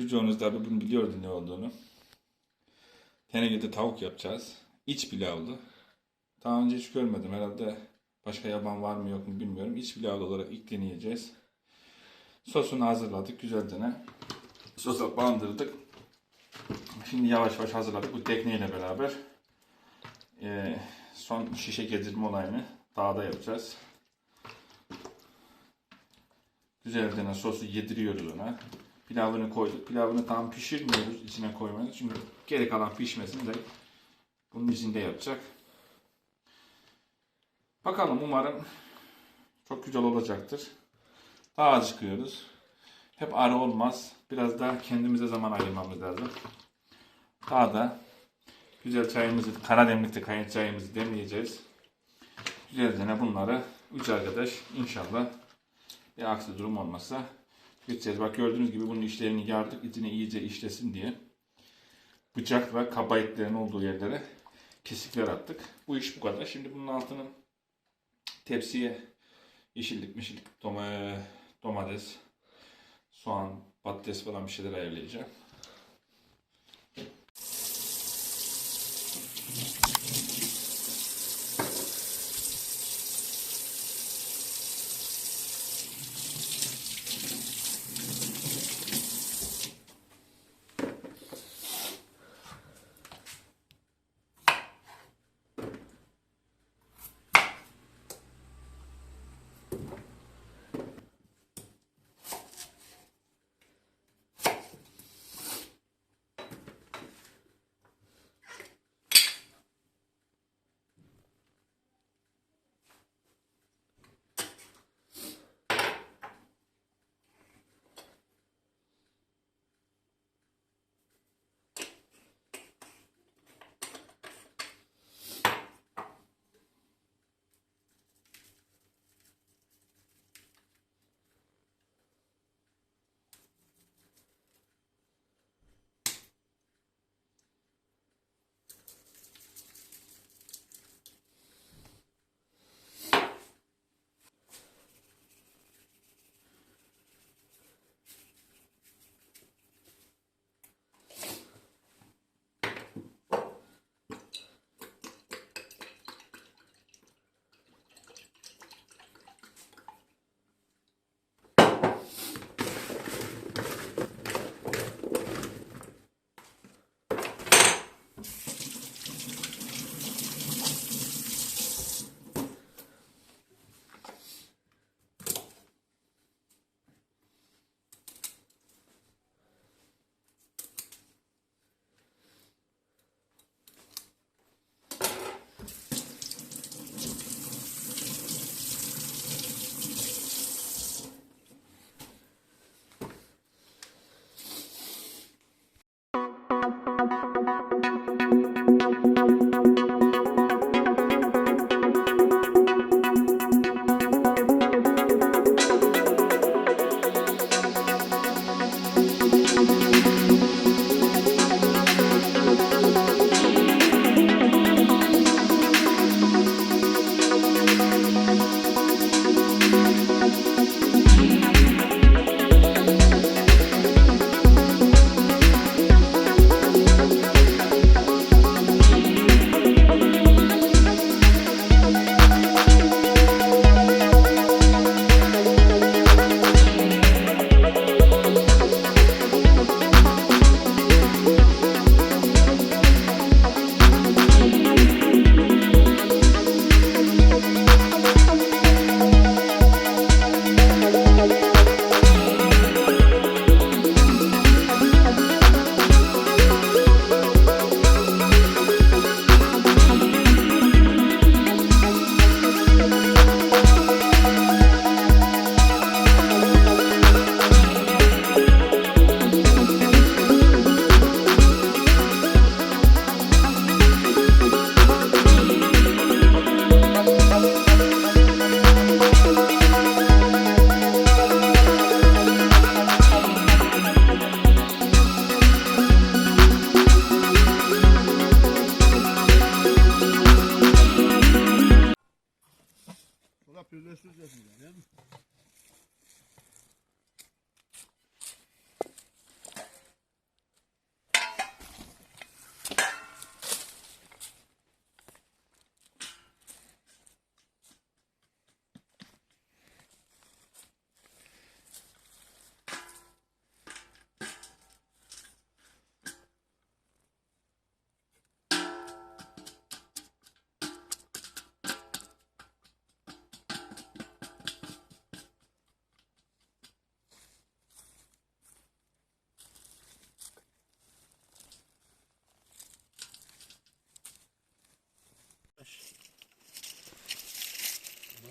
Birçoğunuz tabi bunu biliyordu ne olduğunu. Tenekede tavuk yapacağız. İç pilavlı. Daha önce hiç görmedim. Herhalde başka yaban var mı yok mu bilmiyorum. İç pilavlı olarak ilk deneyeceğiz. Sosunu hazırladık güzelce. Sosa bandırdık. Şimdi yavaş yavaş hazırladık bu tekneyle beraber. Ee, son şişe gezdirme olayını dağda yapacağız. Güzelce sosu yediriyoruz ona. Pilavını koyduk. Pilavını tam pişirmiyoruz içine koymayı. Çünkü geri kalan pişmesini de bunun içinde yapacak. Bakalım umarım çok güzel olacaktır. Daha acıkıyoruz. Hep arı olmaz. Biraz daha kendimize zaman ayırmamız lazım. Daha da güzel çayımızı, kara demlikte kayıt çayımızı demleyeceğiz. Güzelce bunları üç arkadaş inşallah bir aksi durum olmazsa geçeceğiz. Bak gördüğünüz gibi bunun işlerini yardık. İçine iyice işlesin diye. Bıçak ve kaba etlerin olduğu yerlere kesikler attık. Bu iş bu kadar. Şimdi bunun altını tepsiye yeşillik, mişillik, doma- domates, soğan, patates falan bir şeyler ayarlayacağım.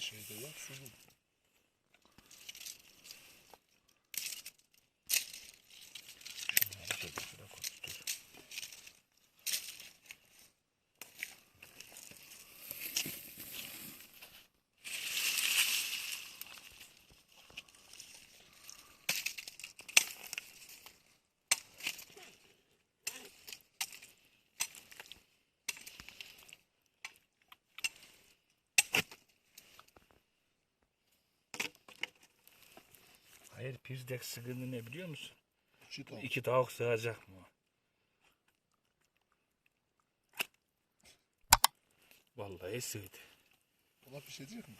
ще йде, як сидить. Hayır pirdek sıkıntı ne biliyor musun? İki tane. İki tavuk sığacak mı? Vallahi sığdı. Buna bir şey diyecek mi?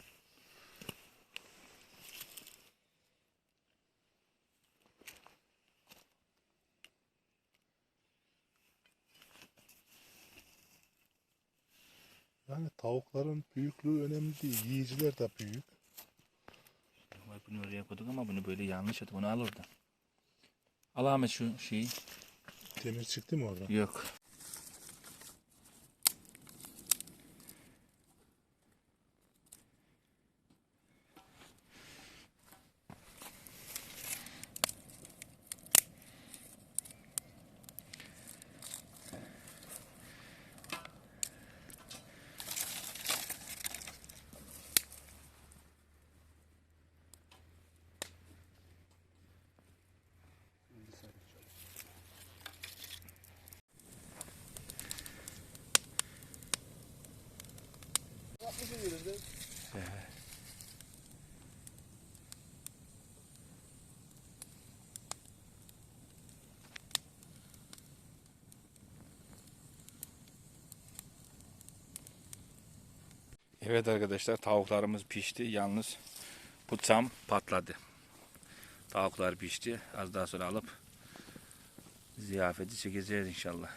Yani tavukların büyüklüğü önemli değil. Yiyiciler de büyük. Bunu oraya koyduk ama bunu böyle yanlış et. Bunu al oradan. Al Ahmet şu şeyi. Demir çıktı mı orada? Yok. Evet arkadaşlar tavuklarımız pişti. Yalnız bıçağım patladı. Tavuklar pişti. Az daha sonra alıp ziyafeti çekeceğiz inşallah.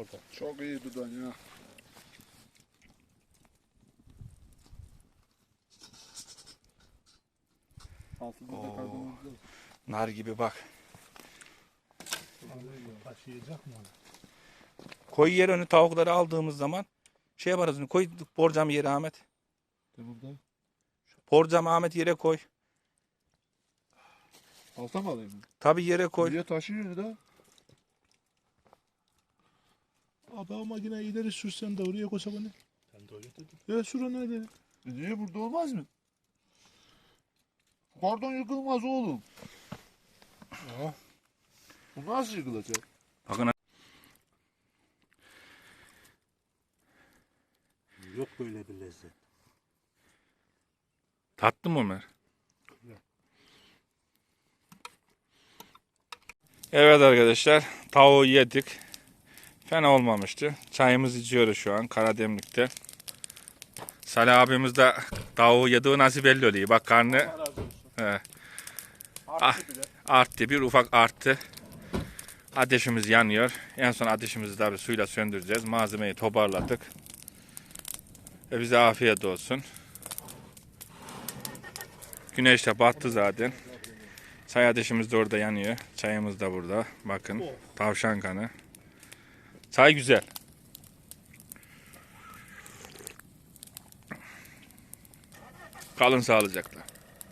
Orada. Çok iyi dudan ya. Altında Oo. da karbonatlı. Nar gibi bak. Taşıyacak mı onu? Koy yer önü tavukları aldığımız zaman şey yaparız. onu, Koy borcam yere Ahmet. De burada. Borcam Ahmet yere koy. Alta mı alayım? Tabi yere koy. Niye taşıyor da? Abi ama yine ileri sürsen de oraya koysa bana. Ben de öyle dedim. Ya sür onu ileri. E niye burada olmaz mı? Kordon yıkılmaz oğlum. Aa, Bu nasıl yıkılacak? Bakın Yok böyle bir lezzet. tatlı mı Ömer? Evet arkadaşlar tavuğu yedik. Fena olmamıştı. Çayımızı içiyoruz şu an Karademlik'te. Salih abimiz de tavuğu yediği nasıl belli oluyor. Bak karnı he, Ah. arttı. Bir ufak arttı. Ateşimiz yanıyor. En son ateşimizi tabi suyla söndüreceğiz. Malzemeyi toparladık. Ve bize afiyet olsun. Güneş de battı zaten. Çay ateşimiz de orada yanıyor. Çayımız da burada. Bakın. Tavşan kanı. Çay güzel. Kalın sağlıcakla.